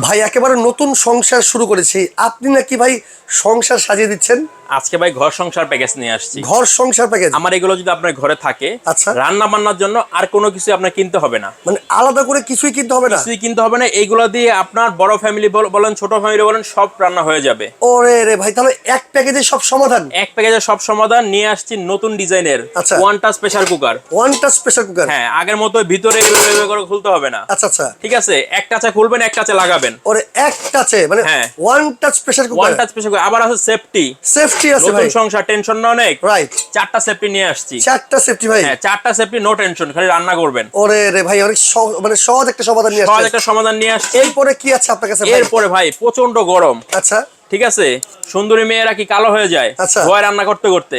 ভাই একেবারে নতুন সংসার শুরু করেছি। আপনি নাকি ভাই সংসার সাজিয়ে দিচ্ছেন? আজকে ভাই ঘর সংসার প্যাকেজ নিয়ে আসছি। ঘর সংসার প্যাকেজ আমার এগুলো যদি আপনার ঘরে থাকে আচ্ছা। রান্না বান্নার জন্য আর কোনো কিছু আপনার কিনতে হবে না। মানে আলাদা করে কিছুই কিনতে হবে না? কিছুই কিনতে হবে না এইগুলো দিয়ে আপনার বড় ফ্যামিলি বলেন ছোট ফ্যামিলি বলেন সব রান্না হয়ে যাবে। ওরে রে ভাই তাহলে এক প্যাকেজে সব সমাধান? এক প্যাকেজে সব সমাধান নিয়ে আসছি নতুন ডিজাইনের। ওয়ান টাচ প্রেসার কুকার ওয়ানটা স্পেশাল কুকার হ্যাঁ আগের মতো ভিতরে এভাবে করে খুলতে হবে না। আচ্ছা আচ্ছা। ঠিক আছে এক টাচে খুলবেন এক টাচে লাগাবেন। ওরে এক টাচে মানে হ্যাঁ। One touch pressure one touch pressure cooker আবার আছে সেফটি সেফটি আছে ভাই? সংসার টেনশন না অনেক রাইট চারটা সেফটি নিয়ে আসছি। চারটা সেফটি ভাই? হ্যাঁ চারটা সেফটি নো টেনশন খালি রান্না করবেন। ওরে রে ভাই অনেক সহ- মানে সহজ একটা সমাধান নিয়ে সহজ একটা সমাধান নিয়ে আসছি। এরপরে কি আছে আপনার কাছে? এরপরে ভাই প্রচণ্ড গরম। আচ্ছা। ঠিক আছে? সুন্দরী মেয়েরা কি কালো হয়ে যায়? আচ্ছা। ধোয়া রান্না করতে করতে.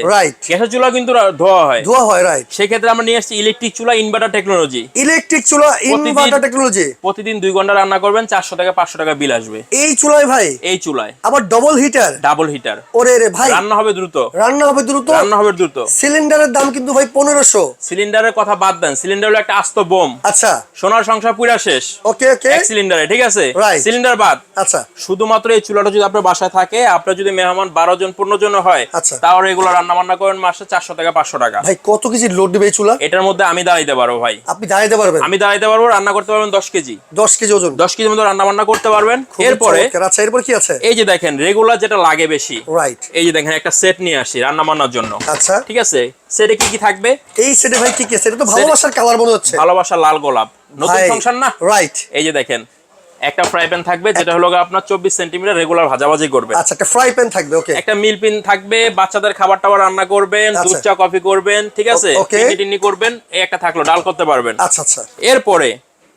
গ্যাসের চুলা কিন্তু ধোয়া হয়। ধোয়া হয় রাইট সেক্ষেত্রে আমরা নিয়ে আসছি ইলেকট্রিক চুলা ইনভার্টার টেকনোলজি ইলেকট্রিক চুলা ইনভার্টার টেকনোলজি প্রতিদিন দুই ঘণ্টা রান্না করবেন চারশো টাকা পাঁচশো টাকা বিল আসবে। এই চুলায় ভাই? এই চুলায়। আবার ডবল হিটার ডাবল হিটার ওরে রে ভাই। রান্না হবে দ্রুত। রান্না হবে দ্রুত? রান্না হবে দ্রুত। সিলিন্ডারের দাম কিন্তু ভাই পনেরোশো। সিলিন্ডারের কথা বাদ দেন। সিলিন্ডার হলো একটা আস্ত বোম। আচ্ছা। সোনার সংসার পুরা শেষ। ওকে ওকে সিলিন্ডারে ঠিক আছে. সিলিন্ডার বাদ। আচ্ছা। শুধুমাত্র এই চুলাটা যদি আপনার বাসায় থাকে আপনার যদি মেহমান বারো জন পনেরো জন হয় আচ্ছা। তাও রেগুলার রান্না বান্না করেন মাসে চারশো টাকা পাঁচশো টাকা। ভাই কত কেজি লোড দিবে চুলা? এটার মধ্যে আমি দাঁড়াইতে পারব ভাই। আপনি দাঁড়াইতে পারবেন? আমি দাঁড়াইতে পারব রান্না করতে পারবেন দশ কেজি। দশ কেজি ওজন। দশ কেজির মতো রান্না বান্না করতে পারবেন। এরপরে আচ্ছা এরপর কি আছে? এই যে দেখেন রেগুলার যেটা লাগে বেশি। রাইট এই যে দেখেন একটা সেট নিয়ে আসি রান্না বান্নার জন্য। আচ্ছা। ঠিক আছে? সেটে কি কি থাকবে? এই সেটে ভাই কি কি এটা তো ভালোবাসার কালার মনে হচ্ছে। ভালোবাসা লাল গোলাপ। নতুন সংসার না? রাইট এই যে দেখেন একটা ফ্রাই প্যান থাকবে যেটা হলো আপনার চব্বিশ সেন্টিমিটার রেগুলার ভাজাভাজি করবে আচ্ছা একটা ফ্রাই প্যান থাকবে ওকে একটা মিল পিন থাকবে বাচ্চাদের খাবার টাবার রান্না করবেন আচ্ছা। দুধ চা কফি করবেন ঠিক আছে? ও- টিনি টিনি করবেন এই একটা থাকল ডাল করতে পারবেন। আচ্ছা আচ্ছা। এরপরে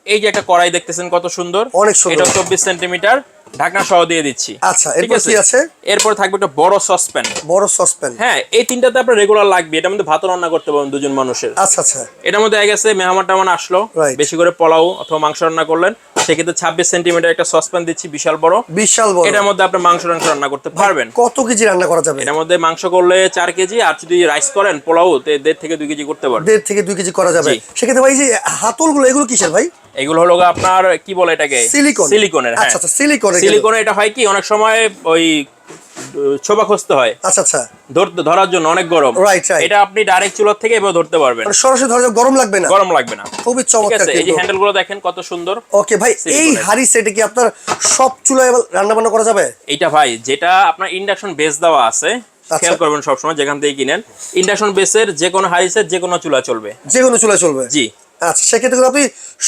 এই যে একটা কড়াই দেখতেছেন কত সুন্দর অনেক সুন্দর। এটা চব্বিশ সেন্টিমিটার ঢাকনা সহ দিয়ে দিচ্ছি। আচ্ছা, এরপর কি আছে? এরপর থাকবে একটা বড় সসপ্যান বড় সসপ্যান হ্যাঁ এই তিনটাতে আপনার রেগুলার লাগবে এটার মধ্যে ভাত রান্না করতে পারবেন দুজন মানুষের। আচ্ছা আচ্ছা। এটার মধ্যে এক গেছে মেহমান টেহমান আসলো বেশি করে পোলাও অথবা মাংস রান্না করলেন। সেক্ষেত্রে ছাব্বিশ সেন্টিমিটার একটা সসপ্যান দিচ্ছি বিশাল বড়। বিশাল বড়। এটার মধ্যে আপনি মাংস টাংস রান্না করতে পারবেন। কত কেজি রান্না করা যাবে? এটার মধ্যে মাংস করলে চার কেজি আর যদি রাইস করেন পোলাও দেড় থেকে দুই কেজি করতে পারবেন। দেড় থেকে দুই কেজি করা যাবে। সেক্ষেত্রে ভাই যে হাতলগুলো এগুলো কিসের ভাই? এগুলো হলো আপনার কি বলে এটাকে? সিলিকন। সিলিকনের হ্যাঁ। আচ্ছা আচ্ছা সিলিকনের এটা হয় কি অনেক সময় ওই ছোবা খুঁজতে হয়। আচ্ছা আচ্ছা। ধরতে ধরার জন্য অনেক গরম. এটা আপনি ডাইরেক্ট চুলার থেকে এভাবে ধরতে পারবেন। মানে সরাসরি ধরা গরম লাগবে না? গরম লাগবে না। খুবই চমৎকার এই যে হ্যান্ডেলগুলো দেখেন কত সুন্দর। ওকে ভাই এই। হাড়ি সেটে কি আপনার সব চুলায় রান্না বান্না করা যাবে? এটা ভাই যেটা আপনার ইন্ডাকশন বেস দেওয়া আছে আচ্ছা। খেয়াল করবেন সবসময় যেখান থেকে কিনেন। ইন্ডাকশন বেসের যে কোনো হারিসের যে কোনো চুলা চলবে। যে কোনো চুলায় চলবে। জি। আচ্ছা সেক্ষেত্রে কিন্তু আপনি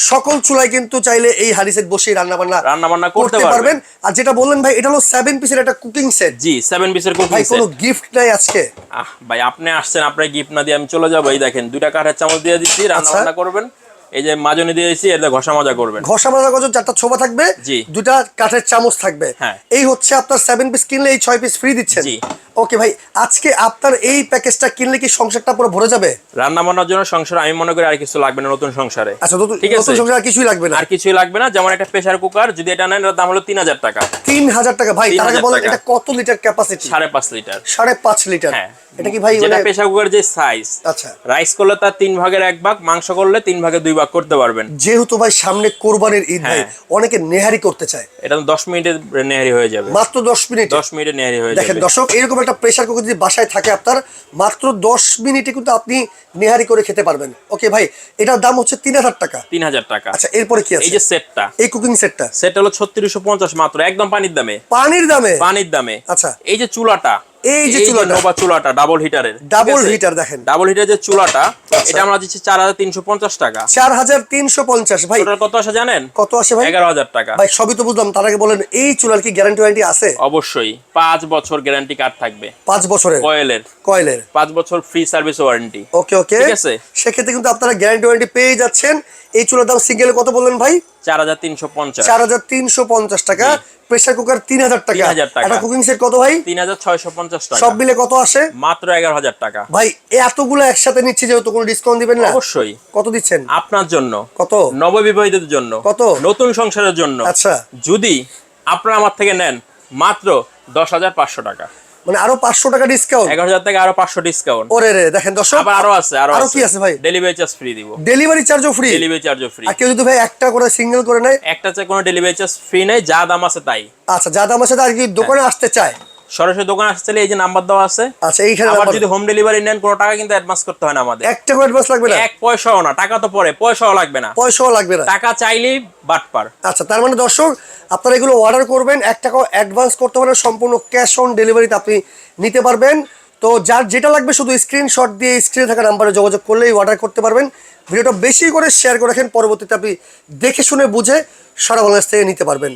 সকল চুলায় কিন্তু চাইলে এই হাড়ি সেট বসে রান্না বান্না রান্না বান্না করতে পারবেন। আর যেটা বললেন ভাই এটা হলো সেভেন পিসের একটা কুকিং সেট জি সেভেন পিসের ভাই কুকিং কোনো গিফট নাই আজকে। আহ ভাই আপনি আসছেন আপনার গিফট না দিয়ে আমি চলে যাব। এই দেখেন দুইটা কাঠের চামচ দিয়ে দিচ্ছি রান্না আচ্ছা। বান্না করবেন। এই যে মাজনি দিয়েছি এটা ঘষা মজা করবেন। ঘষা মাজা গজন চারটা ছোবা থাকবে জি। দুটা কাঠের চামচ থাকবে। হ্যাঁ। এই হচ্ছে আপনার সেভেন পিস কিনলে এই ছয় পিস ফ্রি দিচ্ছেন। জি। ওকে ভাই আজকে আপনার এই প্যাকেজটা কিনলে কি সংসারটা পুরো ভরে যাবে? রান্না বান্নার জন্য সংসার আমি মনে করি আর কিছু লাগবে না নতুন সংসারে। আচ্ছা নতুন ঠিক আছে? সংসার আর কিছুই লাগবে না? আর কিছুই লাগবে না যেমন একটা প্রেসার কুকার যদি এটা নেন দাম হলো তিন হাজার টাকা। তিন হাজার টাকা। ভাই তার আগে বলেন এটা কত লিটার ক্যাপাসিটি সাড়ে পাঁচ লিটার সাড়ে পাঁচ লিটার হ্যাঁ। এটা কি ভাই যেটা মানে প্রেসার কুকার যে সাইজ আচ্ছা। রাইস করলে তার তিন ভাগের এক ভাগ মাংস করলে তিন ভাগের দুই ভাগ করতে পারবেন। যেহেতু ভাই সামনে কোরবানির ঈদ ভাই হ্যাঁ। অনেকে নেহারি করতে চায়। এটা তো দশ মিনিটে নেহারি হয়ে যাবে। মাত্র দশ মিনিট। দশ মিনিটে নেহারি হয়ে যাবে। দেখেন দর্শক এরকম একটা প্রেশার কুকার যদি বাসায় থাকে আপনার মাত্র দশ মিনিটে কিন্তু আপনি নেহারি করে খেতে পারবেন। ওকে ভাই এটার দাম হচ্ছে তিন হাজার টাকা। তিন হাজার টাকা। আচ্ছা এরপরে কি এই আছে যে সেটটা এই কুকিং সেটটা সেট হলো ছত্রিশশো পঞ্চাশ মাত্র একদম পানির দামে। পানির দামে? পানির দামে। আচ্ছা। এই যে চুলাটা এই যে চুলাটা। নোভা চুলাটা ডাবল হিটারের ডাবল হিটার দেখেন। ডাবল হিটার যে চুলাটা আচ্ছা। এটা আমরা দিচ্ছি চার হাজার তিনশো পঞ্চাশ টাকা। চার হাজার তিনশো পঞ্চাশ। ভাই টোটাল কত আসে জানেন? কত আসে ভাই? এগারো হাজার টাকা। ভাই সবই তো বুঝলাম। তার আগে বলেন এই চুলার কি গ্যারান্টি ওয়ারেন্টি আছে? অবশ্যই। পাঁচ বছর গ্যারান্টি কার্ড থাকবে। পাঁচ বছরের? কয়েলের। কয়েলের। পাঁচ বছর free service warranty okay okay. ঠিক আছে। সেক্ষেত্রে কিন্তু আপনারা গ্যারান্টি ওয়ারেন্টি পেয়ে যাচ্ছেন। এই চুলার দাম সিঙ্গেল কত বললেন ভাই? চার হাজার তিনশো পঞ্চাশ। চার হাজার তিনশো পঞ্চাশ টাকা প্রেসার কুকার তিন হাজার টাকা। 3000 টাকা। একটা কুকিং সেট কত ভাই? তিন হাজার ছয়শো পঞ্চাশ টাকা। সব মিলে কত আসে? মাত্র এগারো হাজার টাকা। ভাই এতগুলো একসাথে নিচ্ছি যেহেতু কোনো ডিসকাউন্ট দিবেন না। অবশ্যই। কত দিচ্ছেন? আপনার জন্য। কত? নববিবাহিতদের জন্য। কত? নতুন সংসারের জন্য। আচ্ছা। যদি আপনারা আমার থেকে নেন মাত্র দশ হাজার পাঁচশো টাকা। মানে আরও পাঁচশো টাকা ডিসকাউন্ট এগারো হাজার থেকে আরও পাঁচশো ডিসকাউন্ট ওরে রে দেখেন দর্শক আবার আরও আছে আরও আরও কি আছে ভাই? ডেলিভারি চার্জ ফ্রি দিব। ডেলিভারি চার্জও ফ্রি ডেলিভারি চার্জও ফ্রি আর কেউ যদি ভাই একটা করে সিঙ্গেল করে নেয়? একটা চেয়ে কোনো ডেলিভারি চার্জ ফ্রি নেই যা দাম আছে তাই। আচ্ছা যা দাম আছে আর কি দোকানে আসতে চায়? সরাসরি দোকান আসতে এই যে নাম্বার দেওয়া আছে। আচ্ছা এইখানে আবার যদি হোম ডেলিভারি নেন কোনো টাকা কিন্তু অ্যাডভান্স করতে হয় না আমাদের। একটা করে অ্যাডভান্স লাগবে না? এক পয়সাও না টাকা তো পরে পয়সাও লাগবে না। পয়সাও লাগবে না। টাকা চাইলেই বাটপার আচ্ছা তার মানে দর্শক আপনারা এগুলো অর্ডার করবেন এক টাকাও অ্যাডভান্স করতে পারেন সম্পূর্ণ ক্যাশ অন ডেলিভারিতে আপনি নিতে পারবেন। তো যার যেটা লাগবে শুধু স্ক্রিনশট দিয়ে স্ক্রিনে থাকা নাম্বারে যোগাযোগ করলেই অর্ডার করতে পারবেন। ভিডিওটা বেশি করে শেয়ার করে রাখেন পরবর্তীতে আপনি দেখে শুনে বুঝে সারা বাংলাদেশ থেকে নিতে পারবেন।